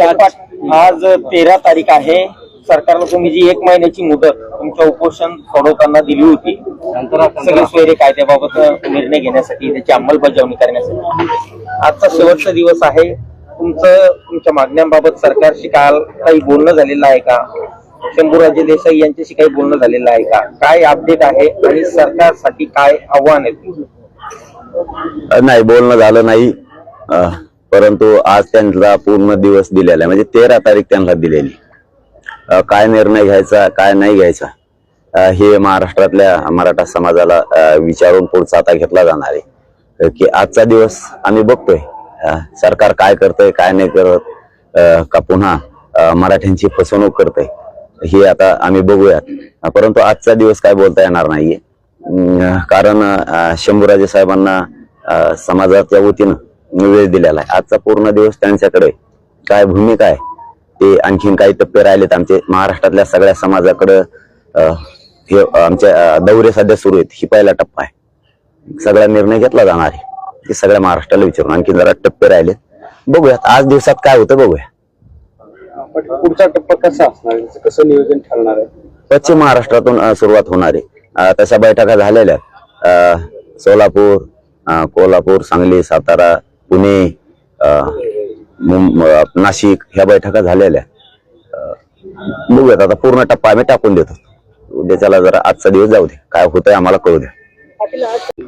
आज तेरा तारीख आहे. सरकारनं तुम्ही जी एक महिन्याची मुदत तुमच्या उपोषण सोडवताना दिली होती सगळे सोयरे कायद्याबाबत निर्णय घेण्यासाठी त्याची अंमलबजावणी करण्यासाठी. आजचा शेवटचा दिवस आहे. तुमचं तुमच्या मागण्यांबाबत सरकारशी काल काही बोलणं झालेलं आहे का? शंभूराजे देसाई यांच्याशी काही बोलणं झालेलं आहे का? काय अपडेट आहे आणि सरकारसाठी काय आव्हान आहे? नाही बोलणं झालं नाही. परंतु आज त्यांचा पूर्ण दिवस दिलेला आहे. म्हणजे तेरा तारीख त्यांना दिलेली. काय निर्णय घ्यायचा काय नाही घ्यायचा हे महाराष्ट्रातल्या मराठा समाजाला विचारून पुढचा आता घेतला जाणार आहे. की आजचा दिवस आम्ही बघतोय. सरकार काय करतंय काय नाही करत अं, का पुन्हा मराठ्यांची फसवणूक करतंय हे आता आम्ही बघूयात. परंतु आजचा दिवस काय बोलता येणार नाहीये. अं, कारण शंभूराजे साहेबांना समाजाच्या वतीनं वेळ दिलेला आहे. आजचा पूर्ण दिवस त्यांच्याकडे काय भूमिका आहे? ते आणखीन काही टप्पे राहिलेत. आमचे महाराष्ट्रातल्या सगळ्या समाजाकडं हे आमच्या दौरे सध्या सुरू आहेत. ही पहिला टप्पा आहे. सगळा निर्णय घेतला जाणार आहे. ते सगळ्या महाराष्ट्राला विचारून आणखीन जरा टप्पे राहिले. बघूयात. आज दिवसात काय होतं बघूया. पुढचा टप्पा कसा असणार? कसं नियोजन ठरणार आहे? पश्चिम महाराष्ट्रातून सुरुवात होणार आहे. तशा बैठका झालेल्या सोलापूर कोल्हापूर सांगली सातारा पुणे नाशिक ह्या बैठका झालेल्या. बघूयात आता पूर्ण टप्पा आम्ही टाकून देतो. उद्याच्याला जरा आजचा दिवस जाऊ दे. काय होतंय आम्हाला कळू द्या.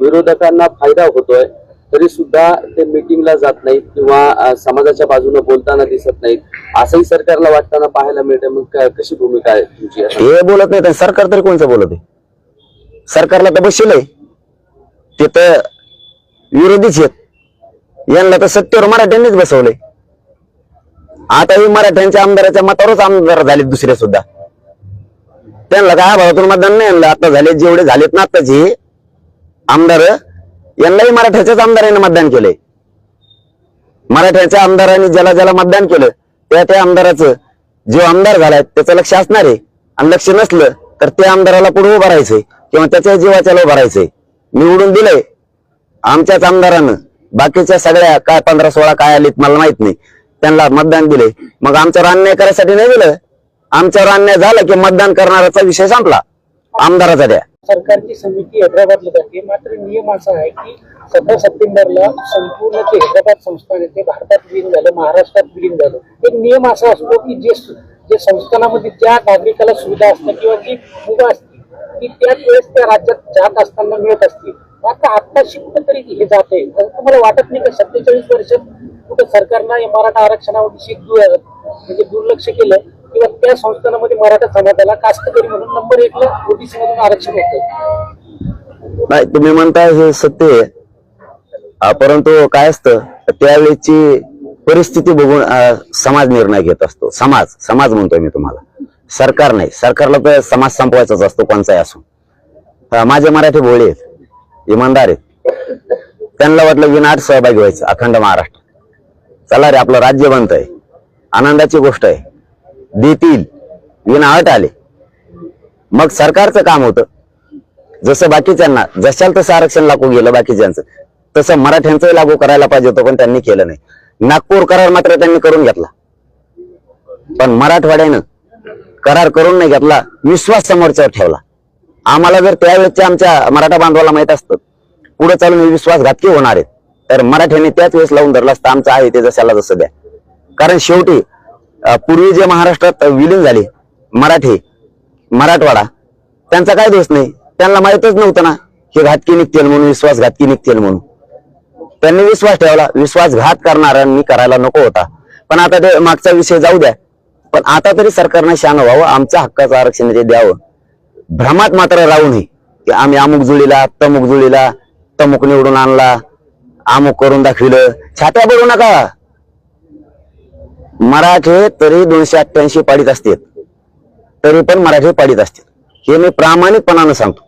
विरोधकांना फायदा होतोय तरी सुद्धा ते मिटिंगला जात नाहीत किंवा समाजाच्या बाजूने बोलताना दिसत नाहीत. असंही सरकारला वाटताना पाहायला मिळतं मग काय कशी भूमिका आहे तुमची? हे बोलत नाही तर सरकार तरी कोणचं बोलत आहे? सरकारला तर बसलंय ते तर विरोधीच आहेत. यांना तर सत्तेवर मराठ्यांनीच बसवलंय आता हे मराठ्यांच्या आमदाराच्या मतावरच आमदार झालेत दुसरे सुद्धा. त्यांना काय भावातून मतदान नाही आणलं? आता झाले जेवढे झालेत ना आताचे आमदार यांनाही मराठ्याच्याच आमदारांनी मतदान केलंय. मराठ्याच्या आमदारांनी ज्याला ज्याला मतदान केलं त्या त्या आमदाराचं जो आमदार झालाय त्याचं लक्ष असणार आहे. आणि लक्ष नसलं तर त्या आमदाराला पुढे उभं राहायचंय किंवा त्याच्या जीवाच्याला उभं राहायचंय. निवडून दिलंय. आमच्याच आमदारानं बाकीच्या सगळ्या काय पंधरा सोळा काय आलीत मला माहीत नाही. त्यांना मतदान दिले. मग आमच्यावर अन्याय करायसाठी नाही दिलं. आमच्यावर अन्याय झाला की मतदान करणाऱ्याचा विषय संपला. आमदाराचा द्या. सरकारची समिती हैदराबादला जाते. मात्र नियम असा आहे की सतरा सप्टेंबरला संपूर्ण ते हैदराबाद संस्थान आहे ते भारतात विलीन झालं महाराष्ट्रात विलीन झालं. एक नियम असा असतो की जे जे संस्थानामध्ये त्या नागरिकाला सुविधा असतात किंवा जी मुभा असते की त्याच वेळेस त्या राज्यात जात असताना मिळत असते आता आत्ताशी कुठेतरी हे जाते. तुम्हाला वाटत नाही का सत्तेचाळीस वर्षात कुठं सरकारनं मराठा आरक्षणाविषयी म्हणजे दुर्लक्ष केलं? किंवा त्या संस्थानामध्ये मराठा समाजाला कास्तकरी म्हणून नंबर एकला ओबीसी मधून आरक्षण होतं नाही तुम्ही म्हणताय हे सत्य आहे. परंतु काय असतं? त्यावेळेची परिस्थिती बघून समाज निर्णय घेत असतो. समाज समाज म्हणतोय मी तुम्हाला. सरकार नाही. सरकारला तर समाज संपवायचाच असतो कोणचाही असो. माझे मराठी भोळे आहेत इमानदार आहेत. त्यांना वाटलं विनाट सहभागी व्हायचं अखंड महाराष्ट्र. चला रे आपलं राज्य बनतंय. आनंदाची गोष्ट आहे. देतील. विनाट आले. मग सरकारचं काम होतं. जसं बाकीच्यांना जशाल तसं आरक्षण लागू गेलं बाकीच्यांचं तसं मराठ्यांचंही लागू करायला पाहिजे होतं पण त्यांनी केलं नाही. नागपूर करार मात्र त्यांनी करून घेतला. पण मराठवाड्यानं करार करून नाही घेतला विश्वास समोरच्यावर ठेवला. आम्हाला जर त्यावेळेसच्या आमच्या मराठा बांधवाला माहीत असतं पुढे चालून विश्वासघातकी होणार आहेत. तर मराठ्यांनी त्याच वेळेस लावून धरला असतं आमचं आहे ते जशाला जसं द्या. कारण शेवटी पूर्वी जे महाराष्ट्रात विलीन झाले मराठी मराठवाडा त्यांचा काय दोष नाही. त्यांना माहीतच नव्हतं ना हे घातकी निघतील म्हणून विश्वासघातकी निघतील म्हणून. त्यांनी विश्वास ठेवला विश्वासघात करणाऱ्यांनी करायला नको होता. पण आता ते मागचा विषय जाऊ द्या. पण आता तरी सरकारनं शान व्हावं आमच्या हक्काचं आरक्षण ते द्यावं. भ्रमात मात्र राहू नये की आम्ही अमुक जुळीला तमुक जुळीला तमुक निवडून आणला अमुक करून दाखविलं. छात्या बघू नका. मराठे तरी दोनशे अठ्ठ्याऐंशी पाडीत असतील. तरी पण मराठी पाडीत असतील. हे मी प्रामाणिकपणानं सांगतो.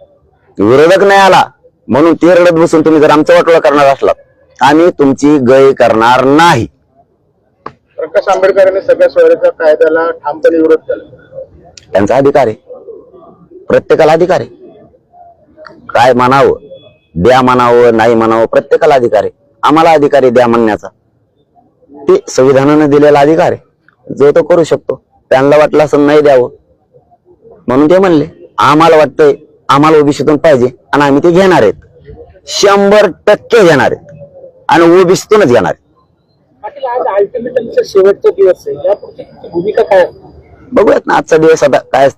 विरोधक नाही आला म्हणून ते रडत बसून तुम्ही जर आमचं वाटोळा करणार असलात आम्ही तुमची गय करणार नाही. प्रकाश आंबेडकर यांनी सगळ्या स्वराज्या कायद्याला ठामपणे विरोध केला. त्यांचा अधिकार आहे. प्रत्येकाला अधिकार आहे. काय म्हणावं द्या म्हणावं नाही म्हणावं प्रत्येकाला अधिकार आहे. आम्हाला अधिकार आहे द्या म्हणण्याचा. ते संविधानानं दिलेला अधिकार आहे. जो तो करू शकतो. त्यांना वाटलं असं नाही द्यावं. म्हणून ते म्हणले आम्हाला वाटतंय आम्हाला ओबीसीतून पाहिजे आणि आम्ही ते घेणार आहेत. शंभर टक्के घेणार आहेत. आणि ओबीसीतूनच घेणार आहेत. पाटील आज अल्टिमेटमचा शेवटचा दिवस आहे. यापुढची भूमिका काय? बघूयात ना आजचा दिवस आता काय